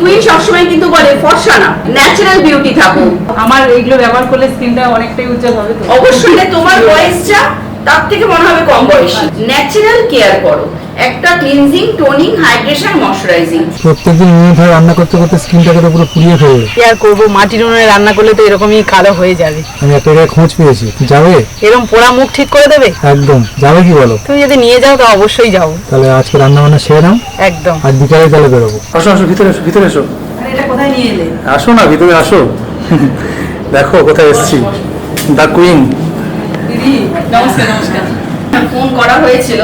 Queen সবসময় কিন্তু বলে ফর্সা না ন্যাচারাল বিউটি থাকো। আমার এইগুলো ব্যবহার করলে স্কিনটা অনেকটাই উজ্জ্বল হবে অবশ্যই তোমার বয়সটা তার থেকে মনে হবে কম বয়সী। ন্যাচারাল কেয়ার করো। একটা ক্লিনজিং টোনিং হাইড্রেশন ময়শ্চারাইজিং প্রত্যেকদিন নিয়ে ধরে রান্না করতে করতে স্কিনটাকে তো পুরো পুড়িয়ে ফেলবে। কেয়ার করব মাটির উনুনে রান্না করলে তো এরকমই কালো হয়ে যাবে। আমি এত জায়গায় খোঁজ পেয়েছি। যাবে? এরকম পোড়া মুখ ঠিক করে দেবে? একদম। যাবে কি বলো? তুমি যদি নিয়ে যাও তো অবশ্যই যাও তাহলে আজকে রান্না বান্না সেরে নাও। একদম। আর বিকালে তাহলে বেরোবো। আসো আসো ভিতরে এসো ভিতরে এসো। এটা কোথায় নিয়ে এলে? আসো না ভিতরে আসো। দেখো কোথায় এসেছি। দ্য কুইন দিদি নমস্কার নমস্কার। ফোন করা হয়েছিল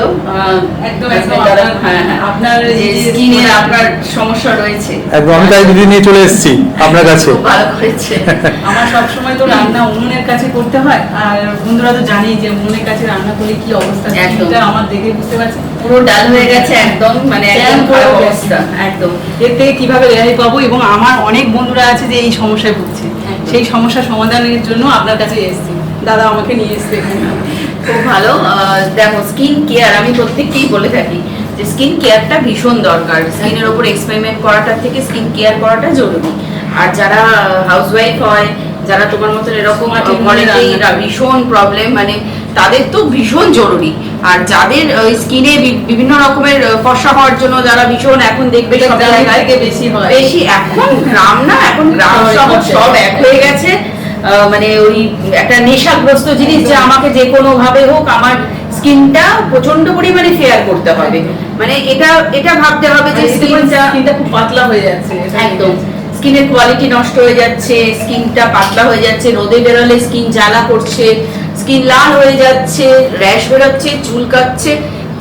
একদম, একদম। হ্যাঁ, হ্যাঁ, আপনার যে যে স্কিনের আপনার সমস্যা রয়েছে। একদম আমি তাই দিদি নিয়ে চলে এসেছি আপনার কাছে। ভালো করেছে। আমার সব সময় তো রান্না উনুনের কাছে করতে হয় আর বন্ধুরা তো জানি যে উনুনের কাছে রান্না করলে কি অবস্থা একদম। আমার দেখে বুঝতে পারছি পুরো ডাল হয়ে গেছে একদম মানে একদম। অবস্থা। একদম। এর থেকে কীভাবে রেহাই পাবো এবং আমার অনেক বন্ধুরা আছে যে এই সমস্যায় ভুগছে। সেই সমস্যা সমাধানের জন্য আপনার কাছে এসেছি। দাদা আমাকে নিয়ে এসছে এখানে খুব ভালো দেখো স্কিন কেয়ার আমি প্রত্যেককেই বলে থাকি যে স্কিন কেয়ারটা ভীষণ দরকার স্কিনের ওপর এক্সপেরিমেন্ট করাটার থেকে স্কিন কেয়ার করাটা জরুরি আর যারা হাউসওয়াইফ হয় যারা তোমার মতন এরকম। ভীষণ প্রবলেম মানে তাদের তো ভীষণ জরুরি আর যাদের স্কিনে বিভিন্ন রকমের ফর্সা হওয়ার জন্য যারা ভীষণ এখন দেখবে বেশি হয়। বেশি এখন গ্রাম না এখন গ্রাম। সব এক হয়ে গেছে মানে ওই একটা নেশাগ্রস্ত জিনিস যে আমাকে যে কোনো ভাবে হোক আমার স্কিনটা প্রচণ্ড পরিমাণে ফেয়ার করতে হবে। মানে এটা এটা ভাবতে হবে যে স্কিনটা স্কিনটা খুব পাতলা হয়ে যাচ্ছে একদম। স্কিনের কোয়ালিটি নষ্ট হয়ে যাচ্ছে স্কিনটা পাতলা হয়ে যাচ্ছে রোদে বেরোলে স্কিন জ্বালা করছে স্কিন লাল হয়ে যাচ্ছে র্যাশ বেরোচ্ছে চুল চুলকাচ্ছে।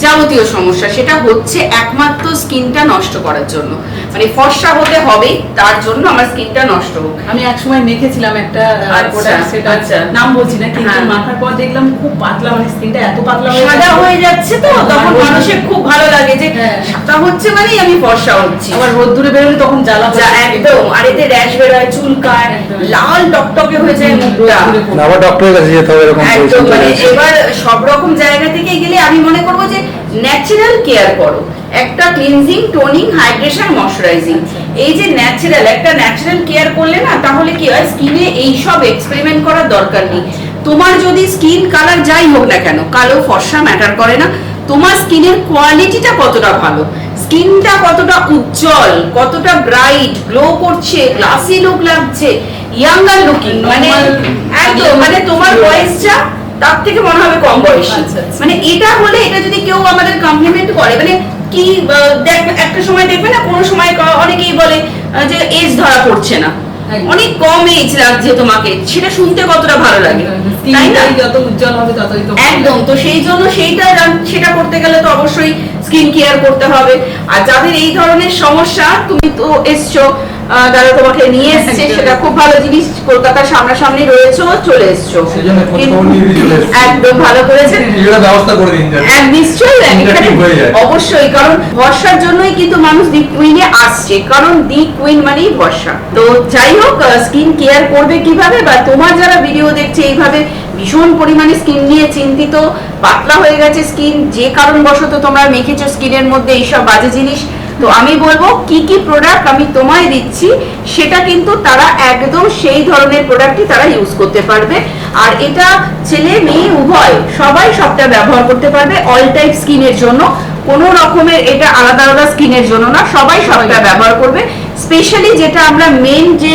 যাবতীয় সমস্যা সেটা হচ্ছে একমাত্র স্কিনটা নষ্ট করার জন্য মানে ফর্সা হতে হবে তার জন্য আমার স্কিনটা নষ্ট হোক আমি এক সময় মেখেছিলাম একটা আচ্ছা, প্রোডাক্ট সেটা আচ্ছা। নাম বলছি না কিন্তু হ্যাঁ। মাখার পর দেখলাম খুব পাতলা মানে স্কিনটা এত পাতলা হয়ে সাদা হয়ে যাচ্ছে তো তখন মানুষের খুব ভালো লাগে যে হ্যাঁ। সাদা হচ্ছে মানেই আমি ফর্সা হচ্ছি আবার রোদ্দুরে বেরোলে তখন জ্বালা। একদম আর এতে র্যাশ বেরোয় চুলকায়। লাল টকটকে হয়ে যায় মুখটা। আবার ডক্টরের কাছে যেতে হবে এরকম একদম মানে এবার সব রকম জায়গা থেকে গেলে আমি মনে করব যে ন্যাচারাল কেয়ার করো। একটা ক্লিনজিং টোনিং হাইড্রেশন ময়শ্চারাইজিং। এই যে ন্যাচারাল একটা ন্যাচারাল কেয়ার করলে না তাহলে কি হয়? স্কিনে এই সব এক্সপেরিমেন্ট করার দরকার নেই। তোমার যদি স্কিন কালার যাই হোক না কেন কালো ফর্সা ম্যাটার করে না তোমার স্কিনের কোয়ালিটিটা কতটা ভালো? স্কিনটা কতটা উজ্জ্বল কতটা ব্রাইট গ্লো করছে গ্লাসি লুক লাগছে ইয়াঙ্গার লুকিং মানে একদম মানে তোমার বয়সটা তার থেকে মনে হবে কম বয়সী। আচ্ছা, আচ্ছা। মানে এটা হলে এটা যদি কেউ আমাদের কমপ্লিমেন্ট করে মানে কি একটা সময় দেখবে না কোনো সময় অনেকেই বলে যে এজ ধরা পড়ছে না। অনেক কম এজ লাগছে তোমাকে সেটা শুনতে কতটা ভালো লাগে তাই না? যত উজ্জ্বল হবে ততই তো একদম তো সেই জন্য সেইটা সেটা করতে গেলে তো অবশ্যই স্কিন কেয়ার করতে হবে। আর যাদের এই ধরনের সমস্যা তুমি তো এসছো দাদা তোমাকে নিয়ে এসছে সেটা খুব ভালো জিনিস কলকাতার সামনাসামনি রয়েছো চলে এসছো। একদম ভালো করেছেন কিছুটা ব্যবস্থা করে দিন যাতে। এক নিশ্চয়ই স্কিনটা এখানে ঠিক হয়ে যায়। অবশ্যই কারণ ভরসার জন্যই কিন্তু মানুষ দি কুইনে আসছে কারণ দি কুইন মানেই ভরসা তো যাই হোক স্কিন কেয়ার করবে কীভাবে বা তোমার যারা ভিডিও দেখছে এইভাবে ভীষণ পরিমাণে স্কিন নিয়ে চিন্তিত পাতলা হয়ে গেছে স্কিন যে কারণবশত তোমরা মেখেছো স্কিনের মধ্যে এইসব বাজে জিনিস তো আমি বলব, কি কি প্রোডাক্ট আমি তোমায় দিচ্ছি, সেটা কিন্তু তারা একদম সেই ধরনের প্রোডাক্টই তারা ইউজ করতে পারবে। আর এটা ছেলে, মেয়ে, উভয়, সবাই সবটা ব্যবহার করতে পারবে অল টাইপ স্কিনের জন্য। কোনো রকমের এটা আলাদা আলাদা স্কিনের জন্য না, সবাই সবটা ব্যবহার করবে। স্পেশালি যেটা আমরা মেন যে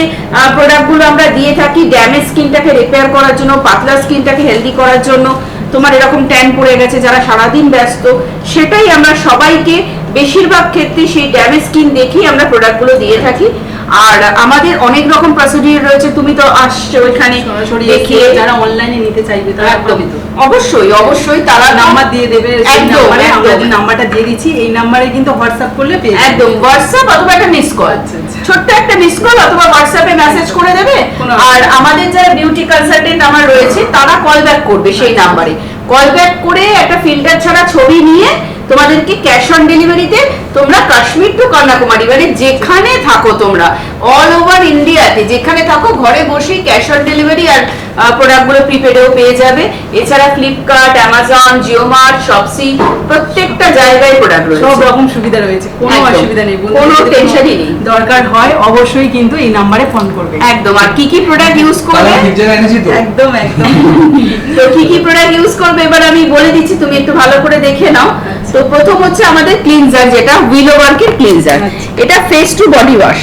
প্রোডাক্টগুলো আমরা দিয়ে থাকি ড্যামেজ স্কিনটাকে রিপেয়ার করার জন্য, পাতলা স্কিনটাকে হেলদি করার জন্য, তোমার এরকম ট্যান পড়ে গেছে, যারা সারাদিন ব্যস্ত, সেটাই আমরা সবাইকে বেশিরভাগ ক্ষেত্রে সেই ড্যামেজ স্কিন দেখেই আমরা প্রোডাক্টগুলো দিয়ে থাকি। আর আমাদের অনেক রকম প্রসিডিউর রয়েছে তুমি তো আসছো সরাসরি দেখিয়ে যারা অনলাইনে নিতে চাইবে তারা একদম। পাবে তো। অবশ্যই অবশ্যই তারা নাম্বার দিয়ে দেবে একদম, নাম্বারে আমরা যে নাম্বারটা দিয়ে দিচ্ছি এই নাম্বারে কিন্তু হোয়াটসঅ্যাপ করলে পেয়ে একদম হোয়াটসঅ্যাপ অথবা একটা মিস কল আচ্ছা, আচ্ছা। ছোট্ট একটা মিস কল অথবা হোয়াটসঅ্যাপে মেসেজ করে দেবে। আর আমাদের যারা বিউটি কনসালটেন্ট আমার রয়েছে তারা কল ব্যাক করবে সেই নাম্বারে কল ব্যাক করে একটা ফিল্টার ছাড়া ছবি নিয়ে তোমাদেরকে ক্যাশ অন ডেলিভারিতে তোমরা কাশ্মীর টু কন্যাকুমারী মানে যেখানে থাকো তোমরা অল ওভার ইন্ডিয়াতে যেখানে থাকো ঘরে বসেই ক্যাশ অন ডেলিভারি আর প্রোডাক্টগুলো প্রিপেডেও পেয়ে যাবে। এছাড়া ফ্লিপকার্ট অ্যামাজন জিওমার্ট শপসি প্রত্যেকটা জায়গায় প্রোডাক্ট রয়েছে। সব রকম সুবিধা রয়েছে। কোনো অসুবিধা নেই কোনো টেনশনই নেই। দরকার হয় অবশ্যই কিন্তু এই নাম্বারে ফোন করবে। একদম। আর কি কি প্রোডাক্ট ইউজ করবে? তাহলে এনেছি তো একদম একদম। তো কি কি প্রোডাক্ট ইউজ করবে? এবার আমি বলে দিচ্ছি তুমি একটু ভালো করে দেখে নাও। তো প্রথম হচ্ছে আমাদের ক্লিনজার যেটা উইলো ওয়ার্কের ক্লিনজার। এটা ফেস টু বডি ওয়াশ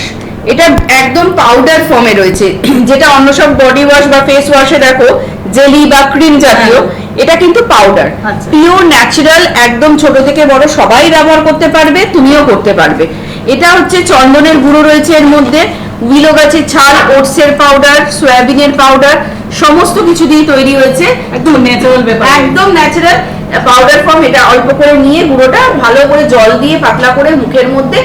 এটা একদম পাউডার ফর্মে রয়েছে। যেটা অন্য সব বডি ওয়াশ বা ফেস ওয়াশে দেখো জেলি বা ক্রিম জাতীয় এটা কিন্তু পাউডার। পিওর ন্যাচারাল একদম ছোট থেকে বড় সবাই ব্যবহার করতে পারবে তুমিও করতে পারবে। এটা হচ্ছে চন্দনের গুঁড়ো রয়েছে এর মধ্যে। উইলো গাছের ছাল ওটসের পাউডার সয়াবিনের পাউডার সমস্ত কিছু দিয়ে তৈরি হয়েছে। একদম ন্যাচারাল ব্যাপার। একদম ন্যাচারাল পাউডার ফর্ম এটা অল্প করে নিয়ে গুঁড়োটা ভালো করে জল দিয়ে পাতলা করে মুখের মধ্যে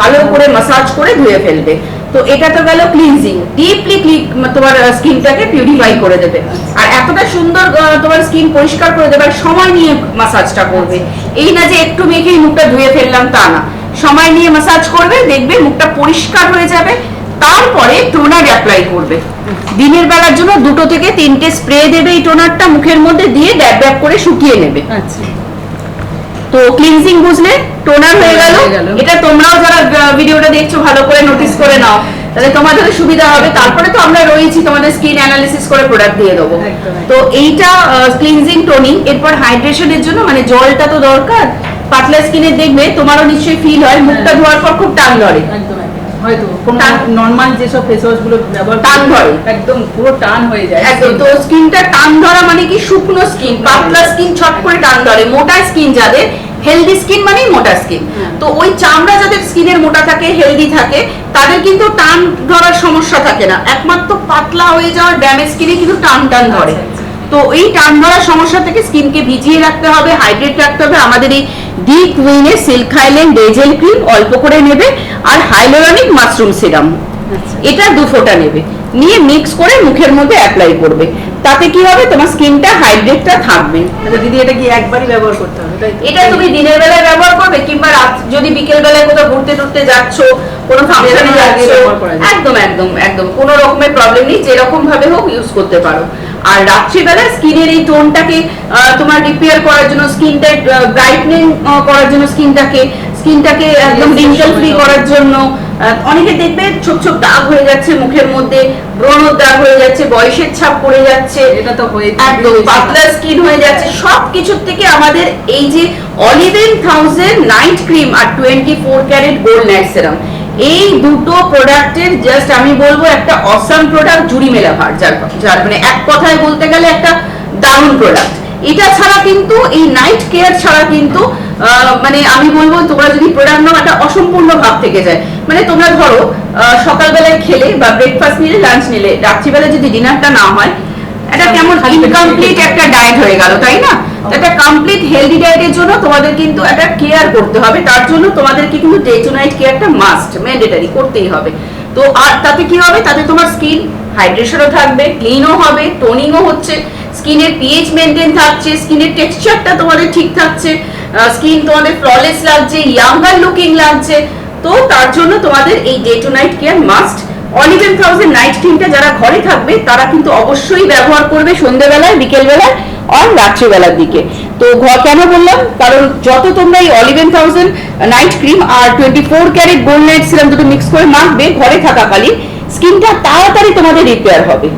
ভালো করে মাসাজ করে ধুয়ে ফেলবে। তো এটা তো গেল ক্লিনজিং ডিপলি তোমার স্কিনটাকে পিউরিফাই করে দেবে। আর এতটা সুন্দর তোমার স্কিন পরিষ্কার করে দেবে আর সময় নিয়ে মাসাজটা করবে। এই না যে একটু মেখেই মুখটা ধুয়ে ফেললাম তা না। সময় নিয়ে মাসাজ করবে দেখবে মুখটা পরিষ্কার হয়ে যাবে। তারপরে টোনার অ্যাপ্লাই করবে। দিনের বেলার জন্য দুটো থেকে তিনটে স্প্রে দেবে এই টোনারটা মুখের মধ্যে দিয়ে ড্যাব ড্যাব করে শুকিয়ে নেবে। আচ্ছা। তো ক্লিনজিং বুঝলে টোনার হয়ে গেল। এটা তোমরাও যারা ভিডিওটা দেখছ ভালো করে নোটিস করে নাও। তাহলে তোমাদের সুবিধা হবে তারপরে তো আমরা রয়েছি তোমাদের স্কিন অ্যানালিসিস করে প্রোডাক্ট দিয়ে দেবো। তো এইটা ক্লিনজিং টোনিং এরপর হাইড্রেশনের জন্য মানে জলটা তো দরকার পাতলা স্কিনে দেখবে তোমারও নিশ্চয়ই ফিল হয় মুখটা হ্যাঁ। ধোয়ার পর খুব টান ধরে। হয়তো নর্মাল যেসব ফেস ওয়াশগুলো ব্যবহার টান ধরে। একদম পুরো টান হয়ে যায় একদম তো স্কিনটা টান ধরা মানে কি? শুকনো স্কিন পাতলা স্কিন ছট করে টান ধরে। মোটা স্কিন যাদের হেলদি স্কিন মানেই মোটা স্কিন হ্যাঁ। তো ওই চামড়া যাদের স্কিনের মোটা থাকে হেলদি থাকে তাদের কিন্তু টান ধরার সমস্যা থাকে না। একমাত্র পাতলা হয়ে যাওয়ার ড্যামেজ স্কিনে কিন্তু টান টান ধরে। আচ্ছা। তো এই টান ধরার সমস্যা থেকে স্কিনকে ভিজিয়ে রাখতে হবে হাইড্রেট রাখতে হবে। আমাদের এই ডি কুইনের সিল্ক হাইল্যান্ড ডেজেল ক্রিম অল্প করে নেবে আর হাইলোরানিক মাশরুম সিরাম। এটা দু ফোঁটা নেবে। নিয়ে মিক্স করে মুখের মধ্যে অ্যাপ্লাই করবে। তাতে কি হবে? তোমার স্কিনটা হাইড্রেটটা থাকবে। আচ্ছা, দিদি এটা কি একবারই ব্যবহার করতে হবে? এটা তুমি দিনের বেলায় ব্যবহার করবে কিংবা রাত যদি বিকেল বেলায় কোথাও ঘুরতে টুরতে যাচ্ছ কোনো ফাংশনে যাচ্ছ। একদম একদম একদম। কোনো রকমের প্রবলেম নেই। যেরকম ভাবে হোক ইউজ করতে পারো। আর রাত্রিবেলা স্কিনের এই টোনটাকে তোমার রিপেয়ার করার জন্য স্কিনটা ব্রাইটনিং করার জন্য স্কিনটাকে স্কিনটাকে একদম Yes, ফ্রি করার জন্য অনেকে দেখবে ছোট ছোট দাগ হয়ে যাচ্ছে মুখের মধ্যে ব্রণর দাগ হয়ে যাচ্ছে বয়সের ছাপ পড়ে যাচ্ছে এটা তো হয়ে একদম পাতলা স্কিন হয়ে যাচ্ছে সব কিছুর থেকে আমাদের এই যে অলিভেন থাউজেন্ড নাইট ক্রিম আর twenty four carat gold night serum এই দুটো প্রোডাক্টের জাস্ট আমি বলব একটা অসাম প্রোডাক্ট জুড়ি মেলা ভার যার যার মানে এক কথায় বলতে গেলে একটা দারুণ প্রোডাক্ট এটা ছাড়া কিন্তু এই নাইট কেয়ার ছাড়া কিন্তু মানে আমি বলব তোমরা যদি প্রোডাক্ট নাও একটা অসম্পূর্ণ ভাব থেকে যায়। মানে তোমরা ধরো সকালবেলায় খেলে বা ব্রেকফাস্ট নিলে লাঞ্চ নিলে রাত্রিবেলা যদি ডিনারটা না হয় এটা কেমন ইনকমপ্লিট একটা ডায়েট হয়ে গেল তাই না? একটা কমপ্লিট হেলদি ডায়েটের জন্য তোমাদের কিন্তু একটা কেয়ার করতে হবে। তার জন্য তোমাদেরকে কিন্তু ডে টু নাইট কেয়ারটা মাস্ট ম্যান্ডেটারি করতেই হবে। তো আর তাতে কি হবে? তাতে তোমার স্কিন হাইড্রেশনও থাকবে ক্লিনও হবে টোনিংও হচ্ছে স্কিনের পিএইচ মেনটেন থাকছে স্কিনের টেক্সচারটা তোমাদের ঠিক থাকছে স্কিন তোমাদের ফ্ললেস লাগছে ইয়াঙ্গার লুকিং লাগছে। তো তার জন্য তোমাদের এই day to night care must অলিভেন thousand night ক্রিমটা যারা ঘরে থাকবে, তারা কিন্তু অবশ্যই ব্যবহার করবে সন্ধ্যেবেলায়, বিকেলবেলায়। আর রাত্রিবেলার দিকে। তো ঘর কেন বললাম? কারণ যত তোমরা এই অলিভেন থাউজেন্ড নাইট ক্রিম আর twenty four carat gold night serum দুটো মিক্স করে মাখবে, ঘরে থাকাকালীন স্কিনটা তাড়াতাড়ি তোমাদের রিপেয়ার হবে।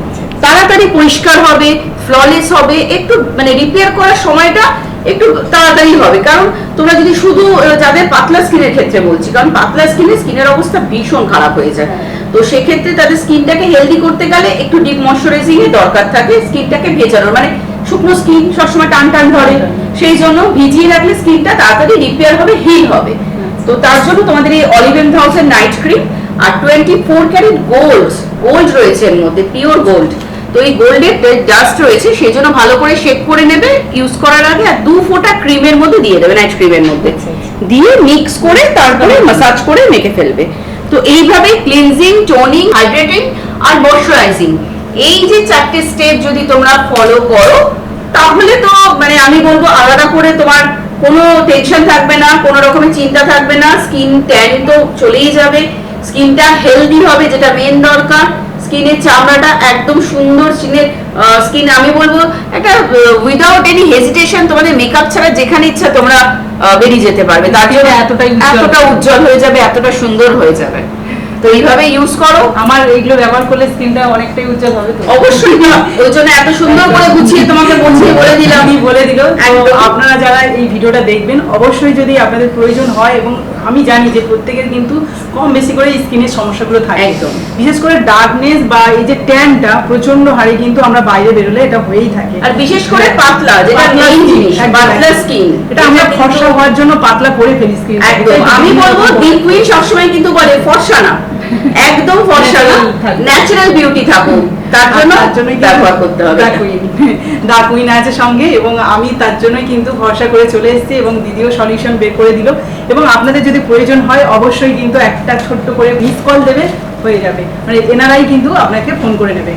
তাড়াতাড়ি পরিষ্কার হবে ফ্ললেস হবে, একটু মানে রিপেয়ার করার সময়টা একটু তাড়াতাড়ি হবে। কারণ তোমরা যদি শুধু যাদের পাতলা স্কিনের ক্ষেত্রে বলছি, কারণ পাতলা স্কিনে স্কিনের অবস্থা ভীষণ খারাপ হয়ে যায়। তো সেক্ষেত্রে তাদের স্কিনটাকে হেলদি করতে গেলে একটু ডিপ ময়শ্চারাইজিং এর দরকার থাকে স্কিনটাকে ভেজানোর। মানে শুকনো স্কিন সবসময় টান টান ধরে। সেই জন্য ভিজিয়ে রাখলে স্কিনটা তাড়াতাড়ি রিপেয়ার হবে হিল হবে। তো তার জন্য তোমাদের এই অলিভেন থাউজেন্ড নাইট ক্রিম আর twenty four carat gold gold রয়েছে এর মধ্যে পিওর গোল্ড তো এই গোল্ডের ডাস্ট রয়েছে সেই জন্য ভালো করে শেক করে নেবে ইউজ করার আগে আর দু ফোঁটা ক্রিমের মধ্যে দিয়ে দেবে নাইট ক্রিমের মধ্যে। দিয়ে মিক্স করে তারপরে মাসাজ করে মেখে ফেলবে। তো এইভাবে ক্লিনজিং টোনিং হাইড্রেটিং আর ময়শ্চারাইজিং এই যে চারটে স্টেপ যদি তোমরা ফলো করো তাহলে তো মানে আমি বলব আলাদা করে তোমার কোনো টেনশন থাকবে না কোনো রকমের চিন্তা থাকবে না। স্কিন ট্যান তো চলেই যাবে। স্কিনটা হেলদি হবে যেটা মেন দরকার। স্কিনের চামড়াটা একদম সুন্দর স্কিনের স্কিন আমি বলব একটা উইদাউট এনি হেজিটেশন তোমাদের মেকআপ ছাড়া যেখানে ইচ্ছা তোমরা বেরিয়ে যেতে পারবে। তার জন্য এতটাই উজ্জ্বল এতটা উজ্জ্বল হয়ে যাবে এতটা সুন্দর হয়ে যাবে। তো এইভাবে ইউজ করো। আমার এইগুলো ব্যবহার করলে স্কিনটা অনেকটাই উজ্জ্বল হবে অবশ্যই না। ওই জন্য এত সুন্দর করে গুছিয়ে তোমাকে বুঝিয়ে বলে দিলাম। আমি বলে দিল তো আপনারা যারা এই ভিডিওটা দেখবেন অবশ্যই যদি আপনাদের প্রয়োজন হয় এবং আমি জানি যে প্রত্যেকের কিন্তু কম বেশি করে স্কিনের সমস্যাগুলো থাকে। একদম। বিশেষ করে ডার্কনেস বা এই যে ট্যানটা প্রচণ্ড হারে কিন্তু আমরা বাইরে বেরোলে এটা হয়েই থাকে। আর বিশেষ করে পাতলা যেটা মেইন জিনিস পাতলা স্কিন এটা আমরা ফর্সা হওয়ার জন্য পাতলা করে ফেলি স্কিন একদম। আমি বলব দিন কুইন সবসময় ফর্সা না। একদম ফর্সা না। ন্যাচারাল বিউটি থাকুক। তার জন্য ব্যবহার করতে হবে। দা কুইন আছে সঙ্গে এবং আমি তার জন্যই কিন্তু ভরসা করে চলে এসেছি এবং দিদিও সলিউশন বের করে দিল। এবং আপনাদের যদি প্রয়োজন হয় অবশ্যই কিন্তু একটা ছোট্ট করে মিস কল দেবে হয়ে যাবে। মানে এনারাই কিন্তু আপনাকে ফোন করে নেবে।